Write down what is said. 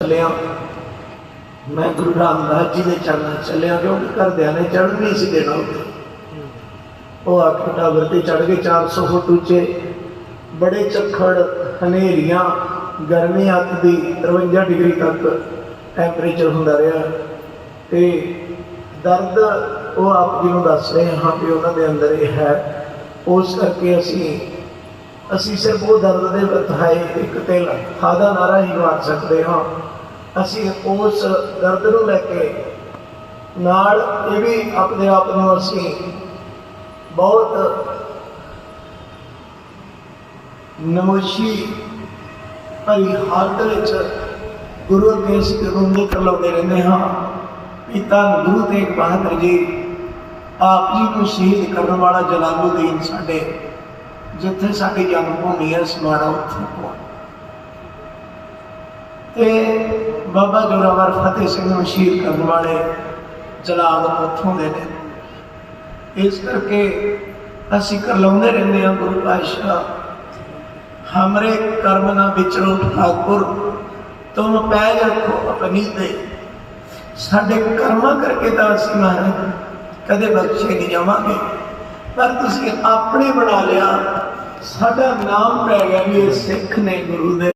ਚੱਲਿਆ। ਮੈਂ ਗੁਰੂ ਰਾਮਦਾਸ ਜੀ ਦੇ ਚਰਨਾਂ ਚੱਲਿਆ ਕਿਉਂਕਿ ਘਰਦਿਆਂ ਨੇ ਚੜ੍ਹਨ ਨਹੀਂ ਸੀ ਦੇਣਾ ਉੱਤੇ ਉਹ ਆ ਟਾਵਰ ਤੇ ਚੜ੍ਹ ਗਏ 400 ਫੁੱਟ ਉੱਚੇ। ਬੜੇ ਚੱਖੜ, ਹਨੇਰੀਆਂ, ਗਰਮੀ ਅੱਤ ਦੀ 53 ਡਿਗਰੀ ਤੱਕ ਟੈਂਪਰੇਚਰ ਹੁੰਦਾ ਰਿਹਾ। ਤੇ ਦਰਦ ਉਹ ਆਪ ਜੀ ਨੂੰ ਦੱਸ ਰਹੇ ਹਾਂ ਕਿ ਉਹਨਾਂ ਦੇ ਅੰਦਰ ਇਹ ਹੈ। ਉਸ ਕਰਕੇ ਅਸੀਂ ਅਸੀਂ ਸਿਰਫ ਉਹ ਦਰਦ ਦੇ ਬਤਾਏ ਇੱਕ ਤੇ ਖਾਦਾ ਨਾਰਾ ਹੀ ਮਾਰ ਸਕਦੇ ਹਾਂ। ਅਸੀਂ ਉਸ ਦਰਦ ਨੂੰ ਲੈ ਕੇ ਨਾਲ ਇਹ ਵੀ ਆਪਣੇ ਆਪ ਨੂੰ ਅਸੀਂ ਬਹੁਤ ਨਮੋਸ਼ੀ ਭਰੀ ਹਾਲਤ ਵਿੱਚ ਗੁਰੂ ਅੱਗੇ ਅਸੀਂ ਕਰੂੰਗੇ ਕਰਲਾਉਂਦੇ ਰਹਿੰਦੇ ਹਾਂ। ਪਿਤਾ ਗੁਰੂ ਤੇਗ ਬਹਾਦਰ ਜੀ ਆਪ ਜੀ ਨੂੰ ਸ਼ਹੀਦ ਕਰਨ ਵਾਲਾ ਜਲਾਲੂਦੀਨ ਸਾਡੇ, ਜਿੱਥੇ ਸਾਡੀ ਜਨਮ ਭੂਮੀ ਹੈ ਸਮਾਣਾ ਉੱਥੇ ਪਹੁੰਚ ਤੇ ਬਾਬਾ ਜੋਰਾਵਰ ਫਤਿਹ ਸਿੰਘ ਨੂੰ ਸ਼ਹੀਦ ਕਰਨ ਵਾਲੇ ਜਲਾਲ ਉੱਥੋਂ ਦੇ ਨੇ। ਇਸ ਕਰਕੇ ਅਸੀਂ ਕਰਲਾਉਂਦੇ ਰਹਿੰਦੇ ਹਾਂ ਗੁਰੂ ਪਾਤਸ਼ਾਹ। ਹਮਰੇ ਕਰਮ ਨਾ ਵਿਚਰੋ ਠਾਕੁਰ, ਤੁਮ ਪੈਜ ਰੱਖੋ ਆਪਣੀ ਦੇ ਸਾਡੇ ਕਰਮਾਂ ਕਰਕੇ ਤਾਂ ਅਸੀਂ ਮਹਾਰਾਜ ਕਦੇ ਬਖਸ਼ੇ ਨਹੀਂ ਜਾਵਾਂਗੇ, ਪਰ ਤੁਸੀਂ ਆਪਣੇ ਬਣਾ ਲਿਆ। ਸਾਡਾ ਨਾਮ ਪੈ ਗਿਆ ਵੀ ਇਹ ਸਿੱਖ ਨੇ ਗੁਰੂ ਦੇ।